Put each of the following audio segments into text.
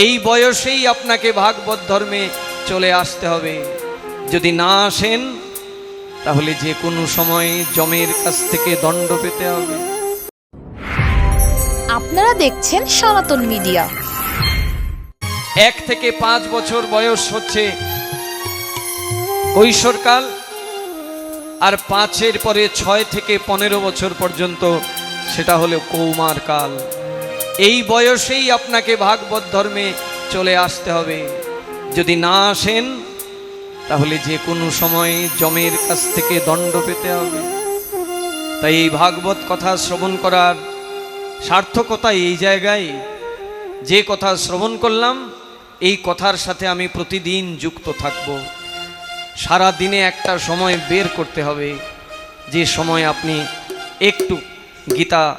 এই বয়সেই আপনাকে ভাগবত ধর্মে চলে আসতে হবে। যদি না আসেন তাহলে যে কোনো সময় জমের কাছ থেকে দণ্ড পেতে হবে। আপনারা দেখছেন সনাতন মিডিয়া। এক থেকে পাঁচ বছর বয়স হচ্ছে কৈশোরকাল আর পাঁচের পরে ছয় থেকে পনেরো বছর পর্যন্ত সেটা হলো কৌমার কাল। এই বয়সেই আপনাকে ভাগবত ধর্মে চলে আসতে হবে। যদি না আসেন, তাহলে যে কোনো সময় জমের কাছ থেকে দণ্ড পেতে হবে। তাই এই ভাগবত কথা শ্রবণ করার সার্থকতা এই জায়গায়। যে কথা শ্রবণ করলাম, এই কথার সাথে আমি প্রতিদিন যুক্ত থাকব। সারা দিনে একটা সময় বের করতে হবে। যে সময় আপনি একটু গীতা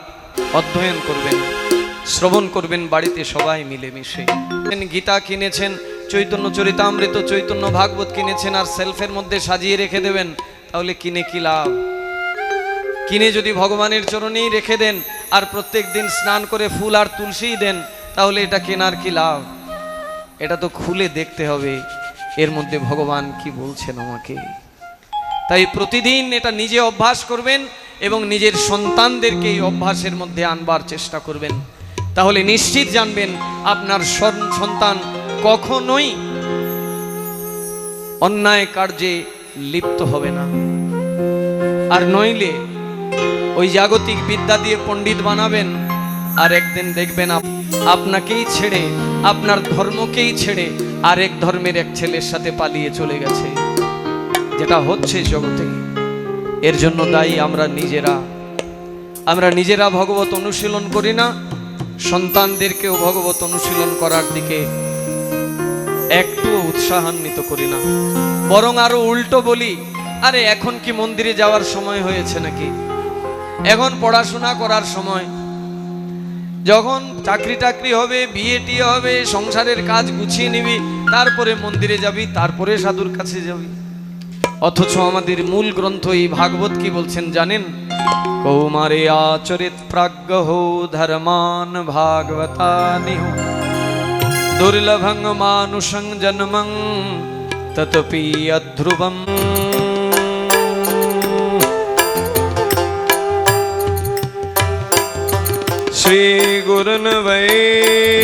অধ্যয়ন করবেন। শ্রবণ করবেন বাড়িতে সবাই মিলেমিশে। গীতা কিনেছেন, চৈতন্য চরিতামৃত, চৈতন্য ভাগবত কিনেছেন আর সেলফের মধ্যে সাজিয়ে রেখে দেবেন, তাহলে কিনে কি লাভ? কিনে যদি ভগবানের চরণেই রেখে দেন আর প্রত্যেক দিন স্নান করে ফুল আর তুলসীই দেন, তাহলে এটা কেনার কি লাভ? এটা তো খুলে দেখতে হবে, এর মধ্যে ভগবান কি বলছেন আমাকে? তাই প্রতিদিন এটা নিজে অভ্যাস করবেন এবং নিজের সন্তানদেরকে এই অভ্যাসের মধ্যে আনবার চেষ্টা করবেন। তাহলে নিশ্চিত জানবেন আপনার সন- সন্তান কখনোই অন্যায় কার্যে লিপ্ত হবে না। আর নইলে ওই জাগতিক বিদ্যা দিয়ে পণ্ডিত বানাবেন, আর একদিন দেখবেন আপনাকেই ছেড়ে, আপনার ধর্মকেই ছেড়ে আরেক ধর্মের এক ছেলের সাথে পালিয়ে চলে গেছে। যেটা হচ্ছে জগতে। এর জন্য দায়ী আমরা নিজেরা। আমরা নিজেরা ভগবত অনুশীলন করি না সন্তানদেরকেও ভগবত অনুশীলন করার দিকে একটু উৎসাহান্বিত করি না। বরং আরও উল্টো বলি, আরে এখন কি মন্দিরে যাওয়ার সময় হয়েছে নাকি? এখন পড়াশোনা করার সময়। যখন চাকরি টাকরি হবে, বিয়ে টিয়ে হবে, সংসারের কাজ গুছিয়ে নিবি, তারপরে মন্দিরে যাবি, তারপরে সাধুর কাছে যাবি। অথচ আমাদের মূল গ্রন্থ এই ভাগবত কি বলছেন জানেন? কৌমারে আচরিত প্রাজ্ঞ হো ধর্মান ভাগবতানি হো। দুর্লভং মানুষং জন্মং ততপি অধ্রুবম। শ্রীগুরুন বৈষ্ণবাংশ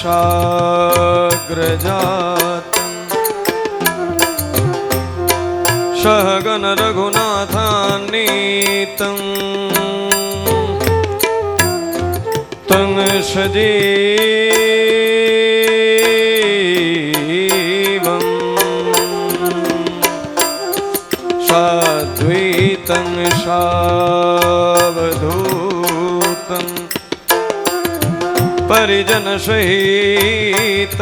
शाग्रजात शहगन रघुनाथानीत शगनरघुनाथान्नीतम् तं साध्वी साध्वीतं सा પરિજન સહિત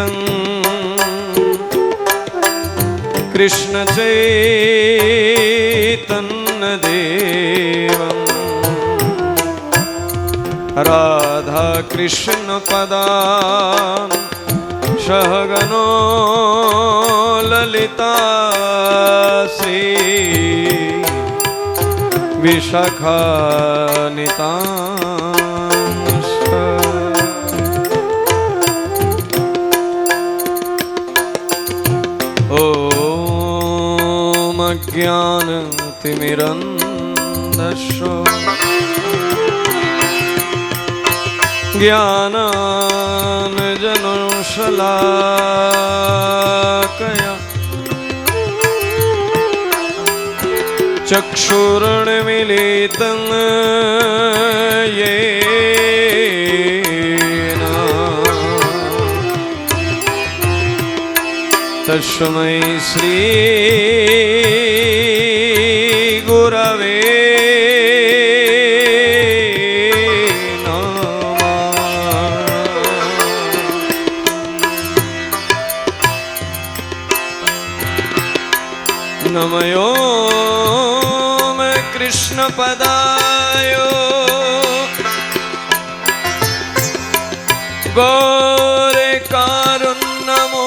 કૃષ્ણ ચૈતન દેવ રાધા કૃષ્ણ પદા સહગનો લલિતા શ્રી વિશાખાનિતા ॐ अज्ञानतिमिरन्दशो ज्ञानानजनशलाकया चक्षुरुर्मिलितं येन तस्मै श्री પદાયો ગોરે કારુણમો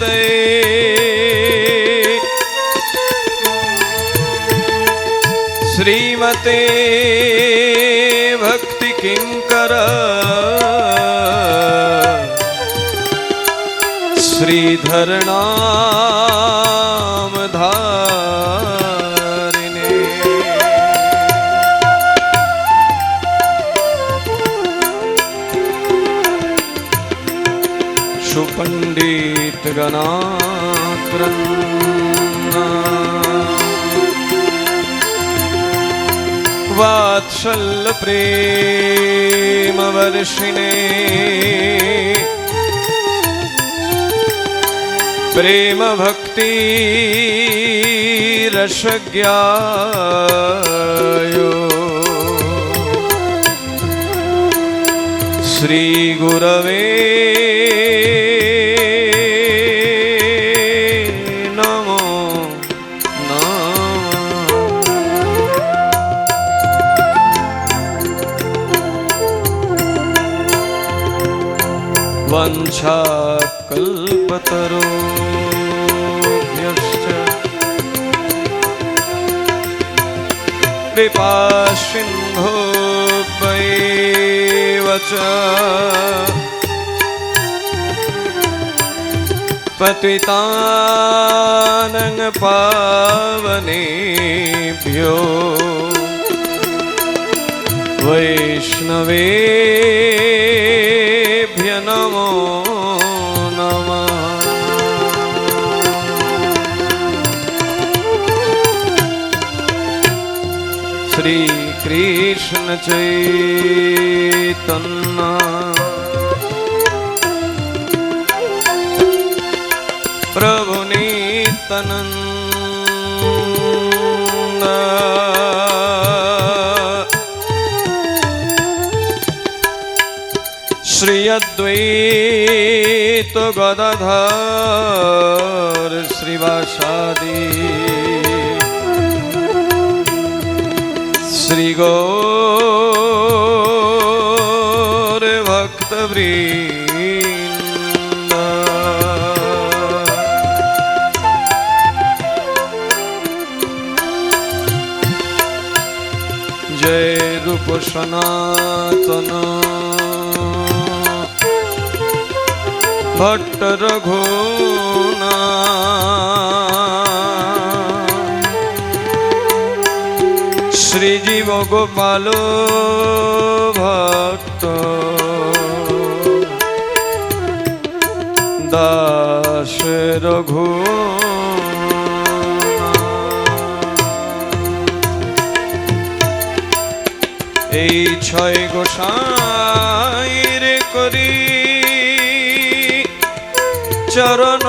તે શ્રીમતે ભક્તિ કિંકર શ્રીધરણા છું પંડિત ગણાત્રંગ વાત્સલ્ય પ્રેમ વર્ષિને પ્રેમ ભક્તિ રસજ્ઞાયો શ્રી ગુરવે કલ્પતરોભ્યશ્ચ કૃપાસિંધોભયવ ચ પતિતાનંગ પાવનેભ્યો વૈષ્ણવે શ્રી કૃષ્ણ ચૈતન પ્રભુ નિતનંદ શ્રી અદ્વૈત ગદધર શ્રીવાસાદી হরি গো রে ভক্তবৃন্দ। সনাতন। ভট্ট রঘু শ্রী জীব গোপাল ভক্ত। দাস রঘু এই ছয় গোসাইর করি চরণ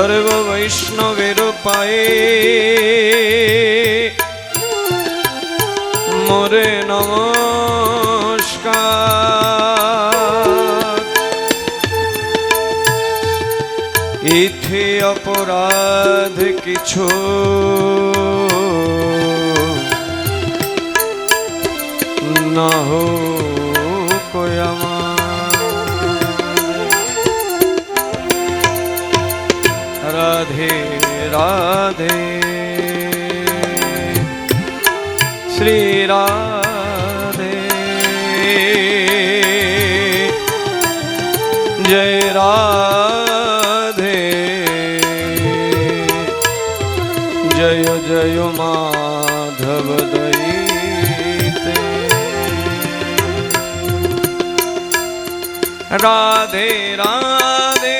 সর্ব বৈষ্ণবের পায়ে। মোরে নমস্কার। ইথে অপরাধ কিছু રાધે જય જય માધવ દૈતે. રાધે રાધે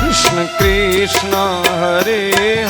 कृष्ण कृष्ण हरे